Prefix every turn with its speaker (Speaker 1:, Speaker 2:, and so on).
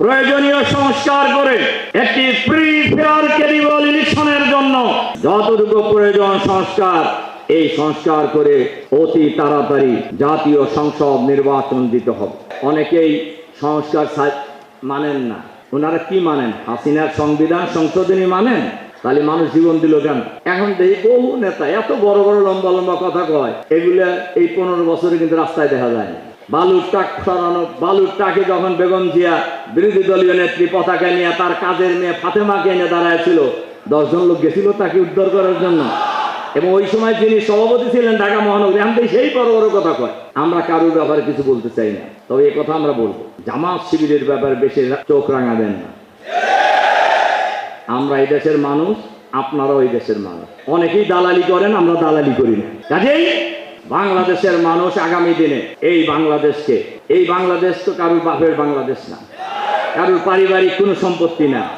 Speaker 1: প্রয়োজনীয় সংস্কার করে একটি ফ্রি ফেয়ার ক্রেডিবল ইলেকশনের জন্য যতটুকু প্রয়োজন সংস্কার, এই সংস্কার করে অতি তাড়াতাড়ি জাতীয় সংসদ নির্বাচন দিতে হবে। অনেকেই সংস্কার মানেন না। ওনারা কি মানেন? হাসিনার সংবিধান সংশোধনী মানেন? তাহলে মানুষ জীবন দিল কেন? এখন দেখি বহু নেতা, এত বড় বড় লম্বা লম্বা কথা কয়, এগুলা এই পনেরো বছরে কিন্তু রাস্তায় দেখা যায় বালুর টাক সরানো বালুর টাকে যখন বেগম জিয়া বিরোধী দলীয় নেত্রী পতাকা নিয়ে তার কাজের মেয়ে ফাতেমাকে এনে দাঁড়ায় দশজন লোক গেছিল তাকে উদ্ধার করার জন্য। এবং ওই সময় যিনি সভাপতি ছিলেন ঢাকা মহানগরী, আমি সেই বড় বড় কথা কয় আমরা কারোর ব্যাপারে কিছু বলতে চাই না। তবে এই কথা আমরা বলব, জামাত শিবিরের ব্যাপারে বেশি চোখ রাঙাবেন না। আমরা এই দেশের মানুষ, আপনারাও এই দেশের মানুষ। অনেকেই দালালি করেন, আমরা দালালি করি না। কাজেই বাংলাদেশের মানুষ আগামী দিনে এই বাংলাদেশকে, এই বাংলাদেশ তো কারোর বাপের বাংলাদেশ না। কারোর পারিবারিক কোনো সম্পত্তি না।